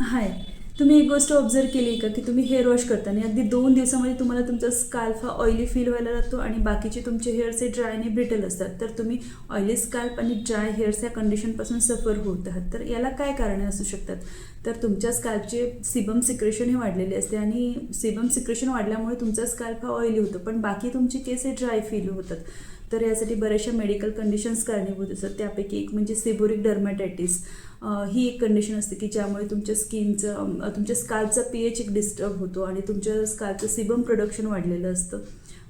हाय. तुम्ही एक गोष्ट ऑब्झर्व केली का की तुम्ही हेअर वॉश करताना अगदी दोन दिवसामध्ये तुम्हाला तुमचा स्काल्फ हा ऑइली फील व्हायला लागतो आणि बाकीचे तुमचे हेअर्स हे ड्राय आणि ब्रिटल असतात तर तुम्ही ऑइली स्काल्प आणि ड्राय हेअर्स या कंडिशनपासून सफर होत आहात. तर याला काय कारणे असू शकतात? तर तुमच्या स्काल्पचे सिबम सिक्रेशन हे वाढलेले असते आणि सिबम सिक्रेशन वाढल्यामुळे तुमचा स्काल्फ हा ऑइली होतो पण बाकी तुमचे केस हे ड्राय फील होतात. तर यासाठी बऱ्याचशा मेडिकल कंडिशन्स कारणीभूत असतात त्यापैकी एक म्हणजे सिबोरिक डर्मॅटायटिस ही एक कंडिशन असते की ज्यामुळे तुमच्या स्किनचं तुमच्या स्काल्पचा पी एच एक डिस्टर्ब होतो आणि तुमच्या स्काल्पचं सिबम प्रोडक्शन वाढलेलं असतं.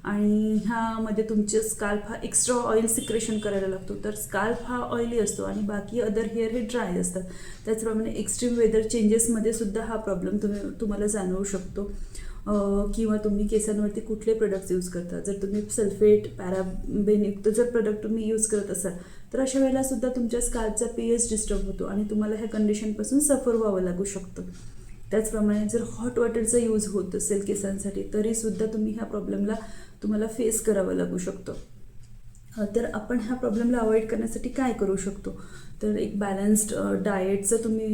आणि ह्यामध्ये तुमचे स्काल्प हा एक्स्ट्रा ऑइल सिक्रेशन करायला लागतो. तर स्काल्प हा ऑइली असतो आणि बाकी अदर हेअर हे ड्राय असतात. त्याचप्रमाणे एक्स्ट्रीम वेदर चेंजेसमध्ये सुद्धा हा प्रॉब्लेम तुम्ही तुम्हाला जाणवू शकतो. किंवा तुम्ही केसांवरती कुठले प्रोडक्ट्स यूज करता? जर तुम्ही सल्फेट पॅराबेनयुक्त जर प्रोडक्ट तुम्ही यूज करत असाल तर अशा वेळेला सुद्धा तुमच्या स्काल्पचा पी एच डिस्टर्ब होतो आणि तुम्हाला ह्या कंडिशनपासून सफर व्हावं लागू शकतं. त्याचप्रमाणे जर हॉट वॉटरचा यूज होत असेल केसांसाठी तरीसुद्धा तुम्ही ह्या प्रॉब्लेमला तुम्हाला फेस करावं लागू शकतं. तर आपण ह्या प्रॉब्लेमला अवॉइड करण्यासाठी काय करू शकतो? तर एक बॅलन्स्ड डाएटचं तुम्ही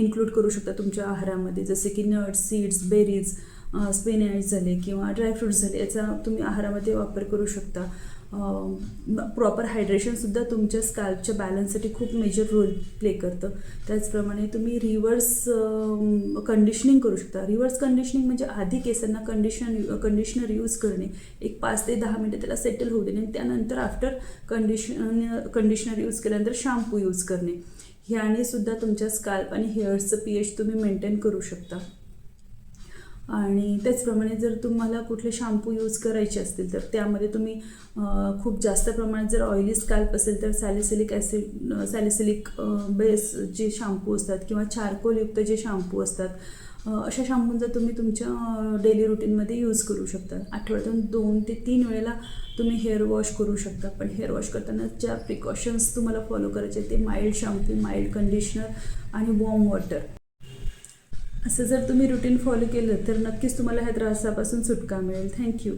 इन्क्लूड करू शकता तुमच्या आहारामध्ये. जसे की नट्स सीड्स बेरीज स्पिनॅच झाले किंवा ड्रायफ्रूट्स झाले याचा तुम्ही आहारामध्ये वापर करू शकता. प्रॉपर हायड्रेशनसुद्धा तुमच्या स्काल्पच्या बॅलन्ससाठी खूप मेजर रोल प्ले करतं. त्याचप्रमाणे तुम्ही रिव्हर्स कंडिशनिंग करू शकता. रिव्हर्स कंडिशनिंग म्हणजे आधी केसांना कंडिशन कंडिशनर यूज करणे. एक पाच ते दहा मिनटं त्याला सेटल होऊ देणे आणि त्यानंतर आफ्टर कंडिशन कंडिशनर यूज केल्यानंतर शॅम्पू यूज करणे. ह्याने सुद्धा तुमच्या स्काल्प आणि हेअर्सचं पी एच तुम्ही मेंटेन करू शकता. आणि त्याचप्रमाणे जर तुम्हाला कुठले शॅम्पू यूज करायचे असतील तर त्यामध्ये तुम्ही खूप जास्त प्रमाणात जर ऑइली स्काल्प असेल तर सॅलिसिलिक ॲसिड सॅलिसिलिक बेस जे शॅम्पू असतात किंवा चारकोलयुक्त जे शॅम्पू असतात अशा शॅम्पूंचा तुम्ही तुमच्या डेली रुटीनमध्ये यूज करू शकता. आठवड्यातून दोन ते तीन वेळेला तुम्ही हेअर वॉश करू शकता. पण हेअर वॉश करताना ज्या प्रिकॉशन्स तुम्हाला फॉलो करायचे ते माइल्ड शॅम्पू माइल्ड कंडिशनर आणि वॉर्म वॉटर असं जर तुम्ही रुटीन फॉलो केलं तर नक्कीच तुम्हाला ह्या त्रासापासून सुटका मिळेल. थँक्यू